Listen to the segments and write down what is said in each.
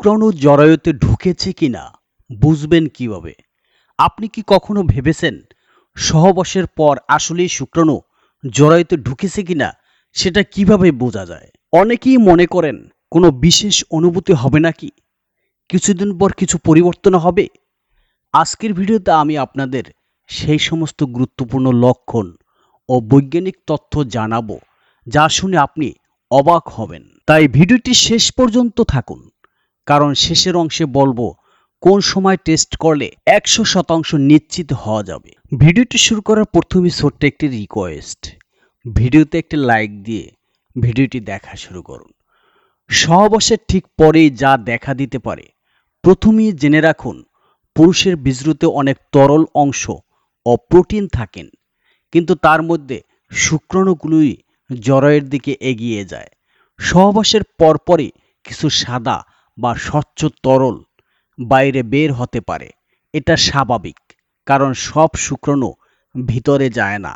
শুক্রাণু জরায়ুতে ঢুকেছে কিনা, বুঝবেন কীভাবে? আপনি কি কখনো ভেবেছেন সহবাসের পর আসলেই শুক্রাণু জরায়ুতে ঢুকেছে কিনা, সেটা কীভাবে বোঝা যায়? অনেকেই মনে করেন কোনো বিশেষ অনুভূতি হবে নাকি? কিছুদিন পর কিছু পরিবর্তন হবে? আজকের ভিডিওতে আমি আপনাদের সেই সমস্ত গুরুত্বপূর্ণ লক্ষণ ও বৈজ্ঞানিক তথ্য জানাব, যা শুনে আপনি অবাক হবেন। তাই ভিডিওটি শেষ পর্যন্ত থাকুন। কারণ শেষের অংশে বলব, কোন সময় টেস্ট করলে একশো শতাংশ নিশ্চিত হওয়া যাবে। ভিডিওটি শুরু করার প্রথমে ছোট্ট একটি রিকোয়েস্ট ভিডিওতে একটি লাইক দিয়ে ভিডিওটি দেখা শুরু করুন। সহবাসের ঠিক পরেই যা দেখা দিতে পারে, প্রথমেই জেনে রাখুন, পুরুষের বীজরুতে অনেক তরল অংশ ও প্রোটিন থাকেন, কিন্তু তার মধ্যে শুক্রাণুগুলোই জরায়ের দিকে এগিয়ে যায়। সহবাসের পরপরই কিছু সাদা বা স্বচ্ছ তরল বাইরে বের হতে পারে। এটা স্বাভাবিক, কারণ সব শুক্রাণু ভিতরে যায় না।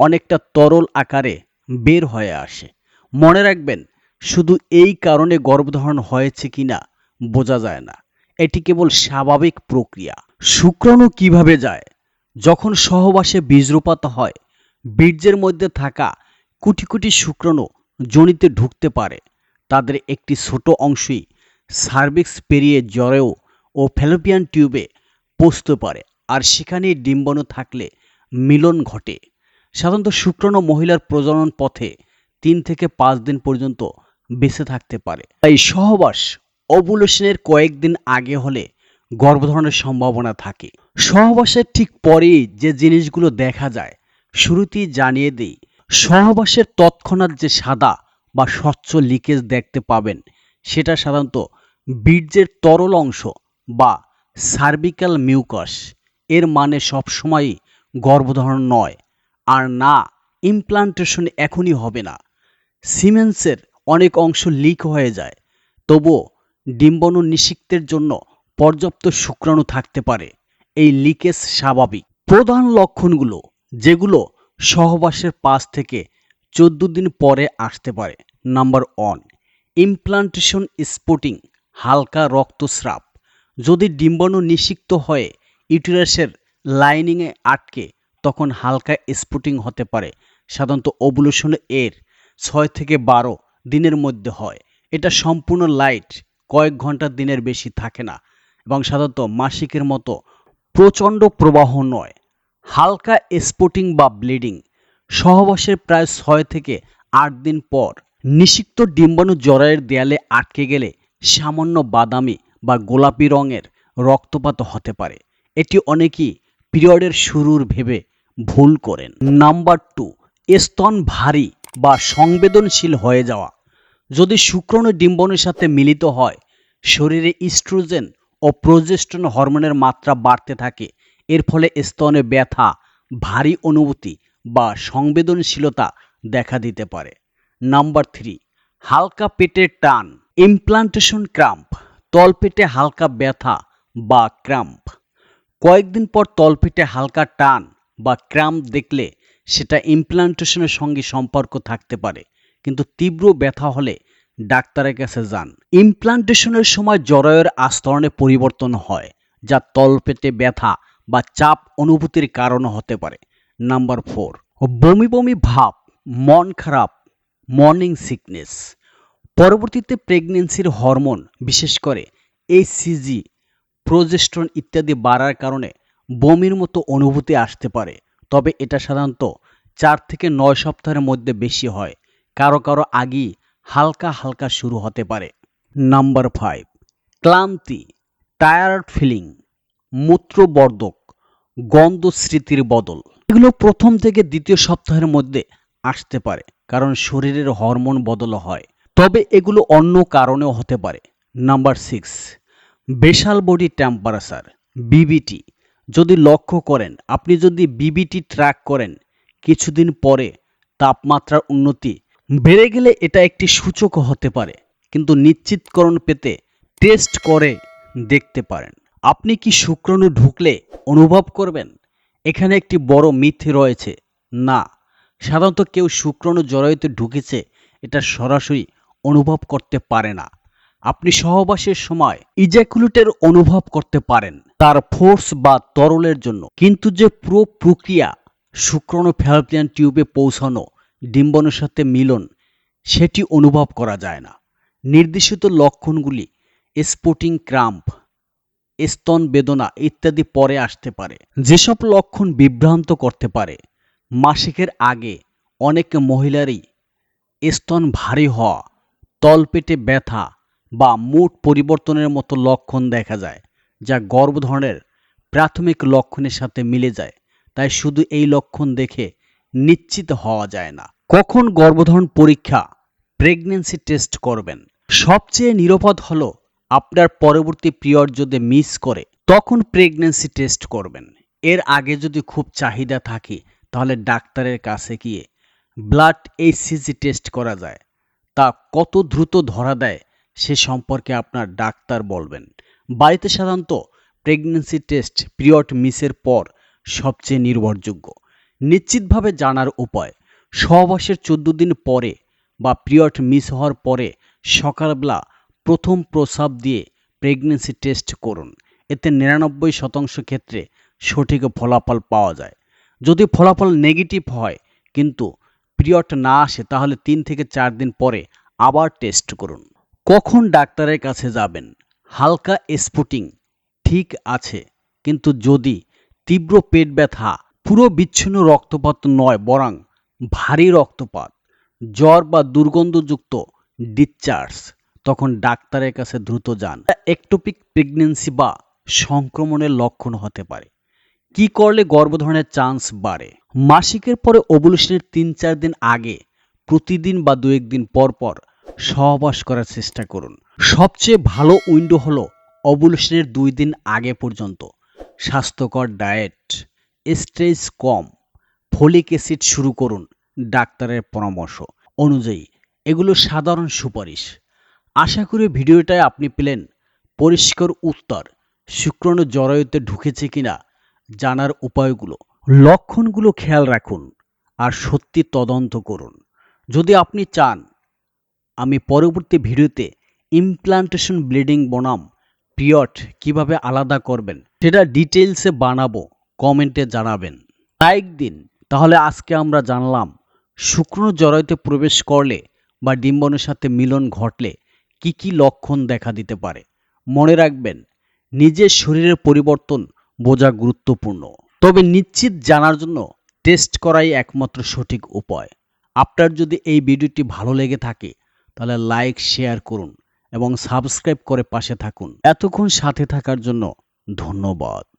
অনেকটা তরল আকারে বের হয়ে আসে। মনে রাখবেন, শুধু এই কারণে গর্ভধারণ হয়েছে কিনা বোঝা যায় না। এটি কেবল স্বাভাবিক প্রক্রিয়া। শুক্রাণু কীভাবে যায়? যখন সহবাসে বীজরূপাত হয়, বীর্যের মধ্যে থাকা কোটি কোটি শুক্রাণু জনিতে ঢুকতে পারে। তাদের একটি ছোট অংশই সার্ভিক্স পেরিয়ে জরেও ও ফ্যালোপিয়ান টিউবে পৌঁছতে পারে আর সেখানেই ডিম্বাণু থাকলে মিলন ঘটে। সাধারণত শুক্রাণু মহিলার প্রজনন পথে তিন থেকে পাঁচ দিন পর্যন্ত বেঁচে থাকতে পারে। তাই সহবাস ওভুলেশনের কয়েকদিন আগে হলে গর্ভধারণের সম্ভাবনা থাকে। সহবাসের ঠিক পরেই যে জিনিসগুলো দেখা যায়, শুরুতেই জানিয়ে দিই, সহবাসের তৎক্ষণাৎ যে সাদা বা স্বচ্ছ লিকেজ দেখতে পাবেন সেটা সাধারণত বীর্যের তরল অংশ বা সার্ভিক্যাল মিউকাস এর মানে সবসময়ই গর্ভধারণ নয়, আর না ইমপ্লান্টেশন এখনই হবে না। সিমেন্সের অনেক অংশ লিক হয়ে যায়, তবুও ডিম্বাণু নিষিক্তের জন্য পর্যাপ্ত শুক্রাণু থাকতে পারে। এই লিকেজ স্বাভাবিক। প্রধান লক্ষণগুলো, যেগুলো সহবাসের পাঁচ থেকে চোদ্দ দিন পরে আসতে পারে। নাম্বার ওয়ান ইমপ্লান্টেশন স্পোটিং হালকা রক্তস্রাব। যদি ডিম্বাণু নিষিক্ত হয়ে ইউটেরাসের লাইনিংয়ে আটকে, তখন হালকা স্পুটিং হতে পারে। সাধারণত ওভুলেশন এর ছয় থেকে বারো দিনের মধ্যে হয়। এটা সম্পূর্ণ লাইট কয়েক ঘণ্টা দিনের বেশি থাকে না এবং সাধারণত মাসিকের মতো প্রচণ্ড প্রবাহ নয়। হালকা স্পোটিং বা ব্লিডিং সহবাসের প্রায় ছয় থেকে আট দিন পর নিষিক্ত ডিম্বাণু জরায়ের দেয়ালে আটকে গেলে সামান্য বাদামি বা গোলাপি রঙের রক্তপাত হতে পারে। এটি অনেকেই পিরিয়ডের শুরুর ভেবে ভুল করেন। নাম্বার টু, স্তন ভারী বা সংবেদনশীল হয়ে যাওয়া। যদি শুক্রাণু ডিম্বাণুর সাথে মিলিত হয়, শরীরে ইস্ট্রোজেন ও প্রোজেস্টন হরমোনের মাত্রা বাড়তে থাকে। এর ফলে স্তনে ব্যথা, ভারী অনুভূতি বা সংবেদনশীলতা দেখা দিতে পারে। নাম্বার থ্রি, হালকা পেটের টান ইমপ্লান্টেশন ক্রাম্প তলপেটে হালকা ব্যথা বা ক্রাম্প কয়েকদিন পর তলপেটে হালকা টান বা ক্রাম্প দেখলে সেটা ইমপ্লান্টেশনের সঙ্গে সম্পর্ক থাকতে পারে, কিন্তু তীব্র ব্যথা হলে ডাক্তারের কাছে যান। ইমপ্লান্টেশনের সময় জরায়ুর আস্তরণে পরিবর্তন হয়, যা তলপেটে ব্যথা বা চাপ অনুভূতির কারণ হতে পারে। নাম্বার ফোর, বমি বমি ভাব, মন খারাপ মর্নিং সিকনেস। পরবর্তীতে প্রেগনেন্সির হরমোন, বিশেষ করে এইচসিজি প্রোজেস্ট্রন ইত্যাদি বাড়ার কারণে বমির মতো অনুভূতি আসতে পারে। তবে এটা সাধারণত চার থেকে নয় সপ্তাহের মধ্যে বেশি হয়। কারও কারও আগেই হালকা হালকা শুরু হতে পারে। নাম্বার ফাইভ, ক্লান্তি টায়ার্ড ফিলিং মূত্রবর্ধক, গন্ধ স্মৃতির বদল। এগুলো প্রথম থেকে দ্বিতীয় সপ্তাহের মধ্যে আসতে পারে। কারণ শরীরের হরমোন বদল হয়। তবে এগুলো অন্য কারণেও হতে পারে। Number six basal body temperature BBT যদি লক্ষ্য করেন, আপনি যদি বিবিটি ট্র্যাক করেন, কিছুদিন পরে তাপমাত্রার উন্নতি বেড়ে গেলে এটা একটি সূচক হতে পারে। কিন্তু নিশ্চিতকরণ পেতে টেস্ট করে দেখতে পারেন। আপনি কি শুক্রাণু ঢুকলে অনুভব করবেন? এখানে একটি বড় মিথ রয়েছে। না। সাধারণত কেউ শুক্রাণু জরায়ুতে ঢুকেছে, এটা সরাসরি অনুভব করতে পারে না। আপনি সহবাসের সময় ইজ্যাকুলেটের অনুভব করতে পারেন, তার ফোর্স বা তরলের জন্য। কিন্তু যে পুরো প্রক্রিয়া শুক্রাণু ফ্যালোপিয়ান টিউবে পৌঁছানো ডিম্বনের সাথে মিলন, সেটি অনুভব করা যায় না। নির্দেশিত লক্ষণগুলি স্পোর্টিং ক্রাম্প স্তন বেদনা ইত্যাদি পরে আসতে পারে। যেসব লক্ষণ বিভ্রান্ত করতে পারে মাসিকের আগে অনেক মহিলারই স্তন ভারী হওয়া, তলপেটে ব্যথা বা মুড পরিবর্তনের মতো লক্ষণ দেখা যায়, যা গর্ভধারণের প্রাথমিক লক্ষণের সাথে মিলে যায়। তাই শুধু এই লক্ষণ দেখে নিশ্চিত হওয়া যায় না। কখন গর্ভধারণ পরীক্ষা প্রেগনেন্সি টেস্ট করবেন? সবচেয়ে নিরাপদ হলো আপনার পরবর্তী পিরিয়ড যদি মিস করে, তখন প্রেগনেন্সি টেস্ট করবেন। এর আগে যদি খুব চাহিদা থাকে তাহলে ডাক্তারের কাছে গিয়ে ব্লাড এইচসিজি টেস্ট করা যায়। তা কত দ্রুত ধরা দেয় সে সম্পর্কে আপনার ডাক্তার বলবেন। বাড়িতে সাধারণত প্রেগনেন্সি টেস্ট পিরিয়ড মিসের পর সবচেয়ে নির্ভরযোগ্য। নিশ্চিতভাবে জানার উপায়, সহবাসের চোদ্দ দিন পরে বা পিরিয়ড মিস হওয়ার পরে সকালবেলা প্রথম প্রস্রাব দিয়ে প্রেগনেন্সি টেস্ট করুন। এতে নিরানব্বই শতাংশ ক্ষেত্রে সঠিক ফলাফল পাওয়া যায়। যদি ফলাফল নেগেটিভ হয়, কিন্তু পিরিয়ড না আসে, তাহলে তিন থেকে চার দিন পরে আবার টেস্ট করুন। কখন ডাক্তারের কাছে যাবেন? হালকা স্পুটিং ঠিক আছে, কিন্তু যদি তীব্র পেট ব্যথা, পুরো বিচ্ছিন্ন রক্তপাত নয়, বরং ভারী রক্তপাত, জ্বর বা দুর্গন্ধযুক্ত ডিসচার্জ তখন ডাক্তারের কাছে দ্রুত যান। একটোপিক প্রেগনেন্সি বা সংক্রমণের লক্ষণ হতে পারে। কি করলে গর্ভধারণের চান্স বাড়ে? মাসিকের পরে ওভুলেশনের তিন চার দিন আগে, প্রতিদিন বা দু একদিন পর পর সহবাস করার চেষ্টা করুন। সবচেয়ে ভালো উইন্ডো হলো ওভুলেশনের দুই দিন আগে পর্যন্ত। স্বাস্থ্যকর ডায়েট স্ট্রেস কম ফলিক অ্যাসিড শুরু করুন ডাক্তারের পরামর্শ অনুযায়ী। এগুলো সাধারণ সুপারিশ। আশা করি ভিডিওটায় আপনি পেলেন পরিষ্কার উত্তর। শুক্রাণু জরায়ুতে ঢুকেছে কিনা জানার উপায়গুলো। লক্ষণগুলো খেয়াল রাখুন আর সত্যি তদন্ত করুন। যদি আপনি চান আমি পরবর্তী ভিডিওতে ইমপ্লান্টেশন ব্লিডিং বনাম, পিরিয়ড কীভাবে আলাদা করবেন, সেটা ডিটেলসে বানাবো কমেন্টে জানাবেন। লাইক দিন, তাহলে আজকে আমরা জানলাম শুক্রাণু জরায়ুতে প্রবেশ করলে বা ডিম্বনের সাথে মিলন ঘটলে কি কি লক্ষণ দেখা দিতে পারে। মনে রাখবেন, নিজের শরীরের পরিবর্তন বোঝা গুরুত্বপূর্ণ। তবে নিশ্চিত জানার জন্য টেস্ট করাই একমাত্র সঠিক উপায়। আপনার যদি এই ভিডিওটি ভালো লেগে থাকে, তাহলে লাইক, শেয়ার করুন এবং সাবস্ক্রাইব করে পাশে থাকুন। এতক্ষণ সাথে থাকার জন্য ধন্যবাদ।